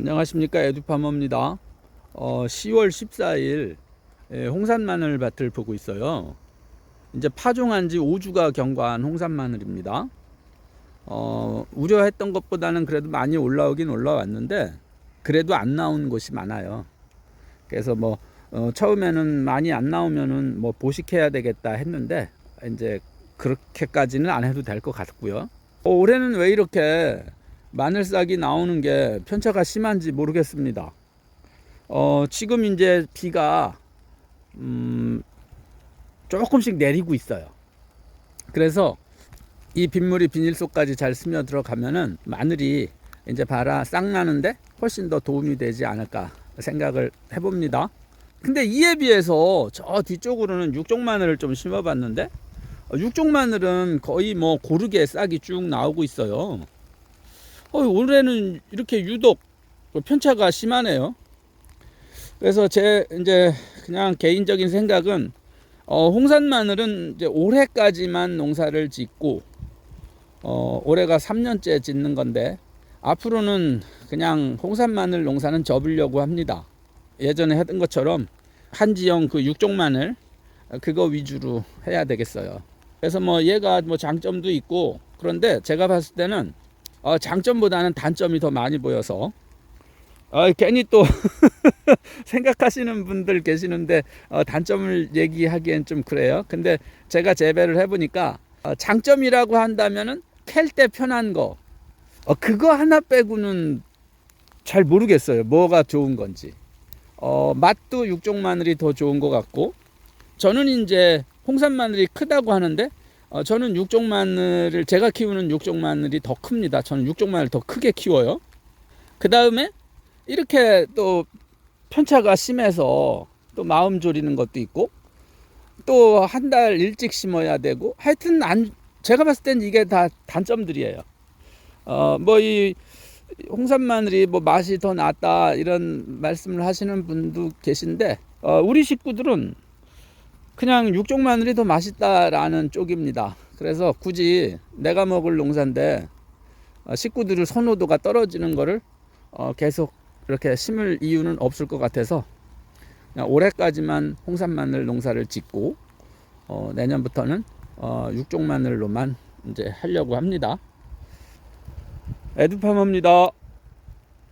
안녕하십니까 에듀파머입니다. 어, 10월 14일 예, 홍산 마늘 밭을 보고 있어요. 이제 파종한 지 5주가 경과한 홍산 마늘입니다. 어, 우려했던 것보다는 그래도 많이 올라오긴 올라왔는데 그래도 안 나온 곳이 많아요. 그래서 뭐 어, 처음에는 많이 안 나오면은 뭐 보식해야 되겠다 했는데 이제 그렇게까지는 안 해도 될 것 같고요. 어, 올해는 왜 이렇게 마늘 싹이 나오는 게 편차가 심한지 모르겠습니다. 어, 지금 이제 비가 음, 조금씩 내리고 있어요. 그래서 이 빗물이 비닐 속까지 잘 스며 들어가면은 마늘이 이제 봐라 싹 나는데 훨씬 더 도움이 되지 않을까 생각을 해봅니다. 근데 이에 비해서 저 뒤쪽으로는 육종 마늘을 좀 심어봤는데 어, 육종 마늘은 거의 뭐 고르게 싹이 쭉 나오고 있어요. 어, 올해는 이렇게 유독 편차가 심하네요. 그래서 제 이제 그냥 개인적인 생각은 어, 홍산 마늘은 이제 올해까지만 농사를 짓고 어, 올해가 3년째 짓는 건데 앞으로는 그냥 홍산 마늘 농사는 접으려고 합니다. 예전에 했던 것처럼 한지형 그 육종 마늘 그거 위주로 해야 되겠어요. 그래서 뭐 얘가 뭐 장점도 있고 그런데 제가 봤을 때는 어, 장점보다는 단점이 더 많이 보여서 어, 괜히 또 생각하시는 분들 계시는데 어, 단점을 얘기하기엔 좀 그래요. 근데 제가 재배를 해보니까 어, 장점이라고 한다면은 캘 때 편한 거 어, 그거 하나 빼고는 잘 모르겠어요. 뭐가 좋은 건지. 어, 맛도 육종 마늘이 더 좋은 것 같고 저는 이제 홍산 마늘이 크다고 하는데 어, 저는 육종 마늘을 제가 키우는 육종 마늘이 더 큽니다. 저는 육종 마늘 더 크게 키워요. 그 다음에 이렇게 또 편차가 심해서 또 마음 졸이는 것도 있고 또 한 달 일찍 심어야 되고 하여튼 안 제가 봤을 땐 이게 다 단점들이에요. 어 뭐 이 홍산 마늘이 뭐 맛이 더 낫다 이런 말씀을 하시는 분도 계신데 어 우리 식구들은 그냥 육종 마늘이 더 맛있다라는 쪽입니다. 그래서 굳이 내가 먹을 농사인데 어, 식구들의 선호도가 떨어지는 거를 어, 계속 이렇게 심을 이유는 없을 것 같아서 올해까지만 홍산 마늘 농사를 짓고 어, 내년부터는 어, 육종 마늘로만 이제 하려고 합니다. 에듀파머입니다.